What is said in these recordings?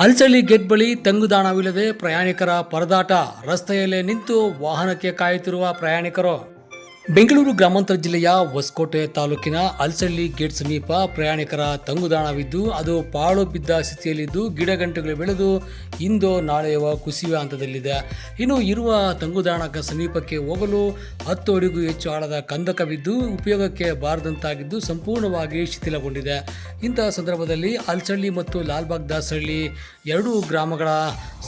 ಅಲ್ಸಳ್ಳಿ gate ಬಳಿ ತಂಗುದಾಣವಿಲ್ಲದೆ ಪ್ರಯಾಣಿಕರ ಪರದಾಟ. ರಸ್ತೆಯಲ್ಲೇ ನಿಂತು ವಾಹನಕ್ಕೆ ಕಾಯುತ್ತಿರುವ ಪ್ರಯಾಣಿಕರು. ಬೆಂಗಳೂರು ಗ್ರಾಮಾಂತರ ಜಿಲ್ಲೆಯ ಹೊಸಕೋಟೆ ತಾಲೂಕಿನ ಅಲ್ಸಳ್ಳಿ ಗೇಟ್ ಸಮೀಪ ಪ್ರಯಾಣಿಕರ ತಂಗುದಾಣವಿದ್ದು, ಅದು ಪಾಳು ಬಿದ್ದ ಸ್ಥಿತಿಯಲ್ಲಿದ್ದು ಗಿಡಗಂಟೆಗಳು ಬೆಳೆದು ಇಂದು ನಾಳೆಯುವ ಕುಸಿಯುವ ಹಂತದಲ್ಲಿದೆ. ಇನ್ನು ಇರುವ ತಂಗುದಾಣಕ ಸಮೀಪಕ್ಕೆ ಹೋಗಲು ಹತ್ತು ಅಡಿಗೂ ಹೆಚ್ಚು ಆಳದ ಕಂದಕವಿದ್ದು, ಉಪಯೋಗಕ್ಕೆ ಬಾರದಂತಾಗಿದ್ದು ಸಂಪೂರ್ಣವಾಗಿ ಶಿಥಿಲಗೊಂಡಿದೆ. ಇಂತಹ ಸಂದರ್ಭದಲ್ಲಿ ಅಲ್ಸಳ್ಳಿ ಮತ್ತು ಲಾಲ್ಬಾಗ್ ದಾಸಹಳ್ಳಿ ಎರಡೂ ಗ್ರಾಮಗಳ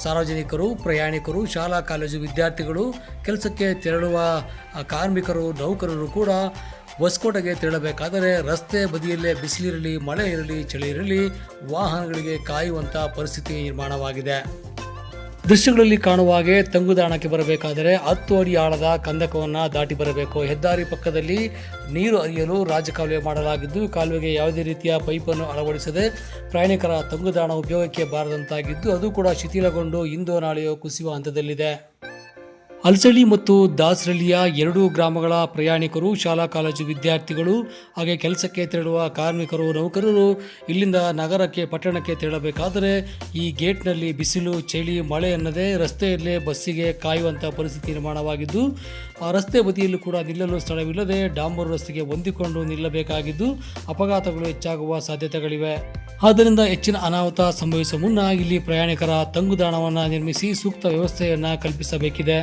ಸಾರ್ವಜನಿಕರು, ಪ್ರಯಾಣಿಕರು, ಶಾಲಾ, ಕಾಲೇಜು ವಿದ್ಯಾರ್ಥಿಗಳು ಕೆಲಸಕ್ಕೆ ತೆರಳುವ ಕಾರ್ಮಿಕರು ನೌಕರರು ಕೂಡ ಹೊಸಕೋಟೆಗೆ ತೆರಳಬೇಕಾದರೆ ರಸ್ತೆ ಬದಿಯಲ್ಲೇ ಬಿಸಿಲಿರಲಿ ಮಳೆ ಇರಲಿ ಚಳಿ ಇರಲಿ ವಾಹನಗಳಿಗೆ ಕಾಯುವಂಥ ಪರಿಸ್ಥಿತಿ ನಿರ್ಮಾಣವಾಗಿದೆ. ದೃಶ್ಯಗಳಲ್ಲಿ ಕಾಣುವ ಹಾಗೆ ತಂಗುದಾಣಕ್ಕೆ ಬರಬೇಕಾದರೆ ಹತ್ತು ಅಡಿ ಆಳದ ಕಂದಕವನ್ನು ದಾಟಿ ಬರಬೇಕು. ಹೆದ್ದಾರಿ ಪಕ್ಕದಲ್ಲಿ ನೀರು ಹರಿಯಲು ರಾಜಕಾಲುವೆ ಮಾಡಲಾಗಿದ್ದು, ಕಾಲುವೆಗೆ ಯಾವುದೇ ರೀತಿಯ ಪೈಪನ್ನು ಅಳವಡಿಸದೆ ಪ್ರಯಾಣಿಕರ ತಂಗುದಾಣ ಉಪಯೋಗಕ್ಕೆ ಬಾರದಂತಾಗಿದ್ದು, ಅದು ಕೂಡ ಶಿಥಿಲಗೊಂಡು ಇಂದು ನಾಳೆಯೋ ಕುಸಿಯುವ ಹಂತದಲ್ಲಿದೆ. ಅಲ್ಸಳ್ಳಿ ಮತ್ತು ದಾಸರಳ್ಳಿಯ ಎರಡೂ ಗ್ರಾಮಗಳ ಪ್ರಯಾಣಿಕರು, ಶಾಲಾ ಕಾಲೇಜು ವಿದ್ಯಾರ್ಥಿಗಳು ಹಾಗೆ ಕೆಲಸಕ್ಕೆ ತೆರಳುವ ಕಾರ್ಮಿಕರು, ನೌಕರರು ಇಲ್ಲಿಂದ ನಗರಕ್ಕೆ, ಪಟ್ಟಣಕ್ಕೆ ತೆರಳಬೇಕಾದರೆ ಈ ಗೇಟ್ನಲ್ಲಿ ಬಿಸಿಲು, ಚಳಿ, ಮಳೆ ಅನ್ನದೇ ರಸ್ತೆಯಲ್ಲೇ ಬಸ್ಸಿಗೆ ಕಾಯುವಂಥ ಪರಿಸ್ಥಿತಿ ನಿರ್ಮಾಣವಾಗಿದ್ದು, ಆ ರಸ್ತೆ ಬದಿಯಲ್ಲೂ ಕೂಡ ನಿಲ್ಲಲು ಸ್ಥಳವಿಲ್ಲದೆ ಡಾಂಬರು ರಸ್ತೆಗೆ ಹೊಂದಿಕೊಂಡು ನಿಲ್ಲಬೇಕಾಗಿದ್ದು ಅಪಘಾತಗಳು ಹೆಚ್ಚಾಗುವ ಸಾಧ್ಯತೆಗಳಿವೆ. ಆದ್ದರಿಂದ ಹೆಚ್ಚಿನ ಅನಾಹುತ ಸಂಭವಿಸುವ ಮುನ್ನ ಇಲ್ಲಿ ಪ್ರಯಾಣಿಕರ ತಂಗುದಾಣವನ್ನು ನಿರ್ಮಿಸಿ ಸೂಕ್ತ ವ್ಯವಸ್ಥೆಯನ್ನು ಕಲ್ಪಿಸಬೇಕಿದೆ.